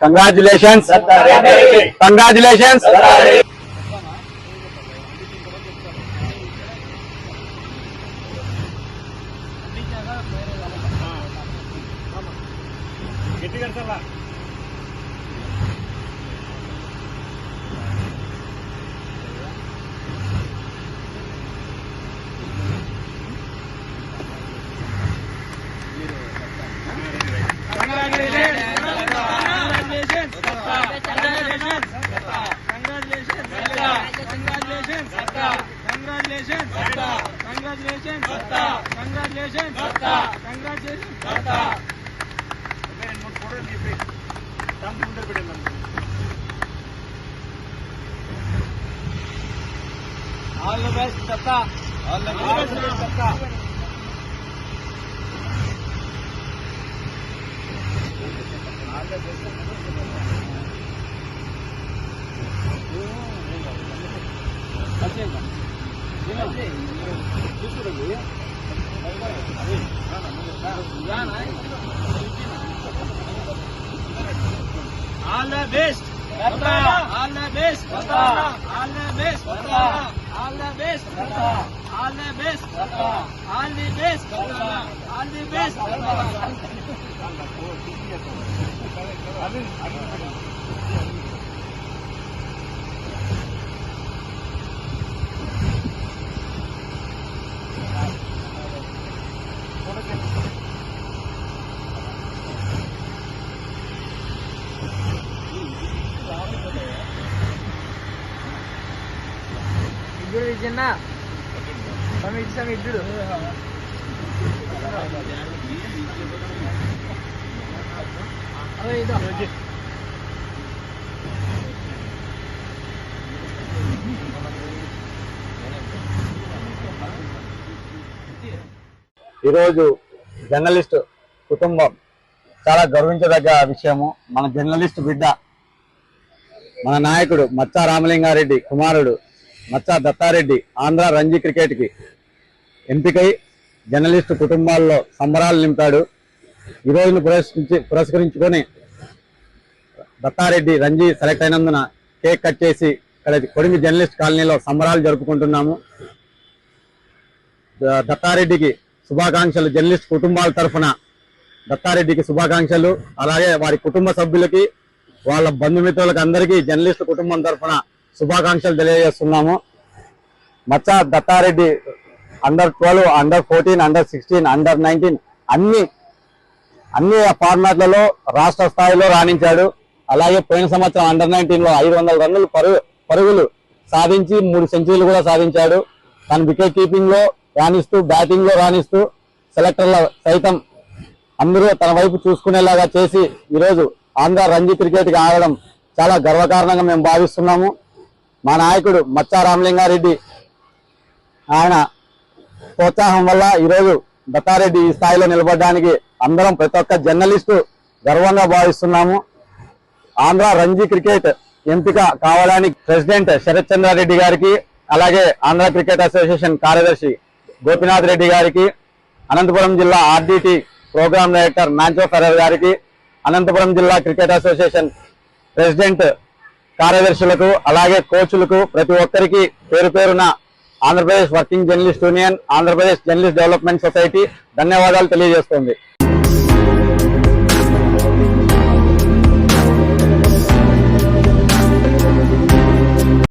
Congratulations congratulations గట్టిగా all the best Datta all the best Datta all the best all the best all the best all the best all the best all the best all the best ఇద్దరు చిన్న సమీక్ష ఇద్దరు ఈరోజు journalist కుటుంబం చాలా గర్వించదగ్గ విషయము. మన జర్నలిస్ట్ బిడ్డ మన నాయకుడు మచ్చా రామలింగారెడ్డి కుమారుడు. మచ్చా దత్తారెడ్డి ఆంధ్ర రంజీ క్రికెట్కి ఎంపికై జర్నలిస్ట్ కుటుంబాల్లో సంబరాలు నింపాడు. ఈ రోజును పురస్కరించి పురస్కరించుకొని దత్తారెడ్డి రంజీ సెలెక్ట్ అయినందున కేక్ కట్ చేసి ఇక్కడ కొడిమి జర్నలిస్ట్ కాలనీలో సంబరాలు జరుపుకుంటున్నాము. దత్తారెడ్డికి శుభాకాంక్షలు. జర్నలిస్ట్ కుటుంబాల తరఫున దత్తారెడ్డికి శుభాకాంక్షలు. అలాగే వారి కుటుంబ సభ్యులకి వాళ్ళ బంధుమిత్రులకు అందరికీ జర్నలిస్ట్ కుటుంబం తరఫున శుభాకాంక్షలు తెలియజేస్తున్నాము. మచ్చ Datta Reddy under twelve under fourteen under sixteen under nineteen అన్ని అన్ని ఫార్మాట్లలో రాష్ట్ర స్థాయిలో రాణించాడు. అలాగే పోయిన సంవత్సరం అండర్ నైన్టీన్లో ఐదు వందల రన్నులు పరుగు పరుగులు సాధించి మూడు సెంచరీలు కూడా సాధించాడు. తన వికెట్ కీపింగ్లో రాణిస్తూ బ్యాటింగ్లో రాణిస్తూ సెలెక్టర్ల సైతం అందరూ తన వైపు చూసుకునేలాగా చేసి ఈరోజు ఆంధ్ర రంజీ క్రికెట్కి ఆడడం చాలా గర్వకారణంగా మేము భావిస్తున్నాము. మా నాయకుడు మచ్చా రామలింగారెడ్డి ఆయన ప్రోత్సాహం వల్ల ఈరోజు దత్తారెడ్డి ఈ స్థాయిలో నిలబడడానికి అందరం ప్రతి ఒక్క జర్నలిస్టు గర్వంగా భావిస్తున్నాము. ఆంధ్ర రంజీ క్రికెట్ ఎంపిక కావడానికి ప్రెసిడెంట్ శరత్ చంద్రారెడ్డి గారికి అలాగే ఆంధ్ర క్రికెట్ అసోసియేషన్ కార్యదర్శి గోపినాథ్ రెడ్డి గారికి అనంతపురం జిల్లా R D T program director Nancho Ferrer గారికి అనంతపురం జిల్లా క్రికెట్ అసోసియేషన్ ప్రెసిడెంట్ కార్యదర్శులకు అలాగే కోచ్లకు ప్రతి ఒక్కరికి పేరు పేరున Andhra Pradesh working journalist union Andhra Pradesh journalist development society ధన్యవాదాలు తెలియజేస్తుంది.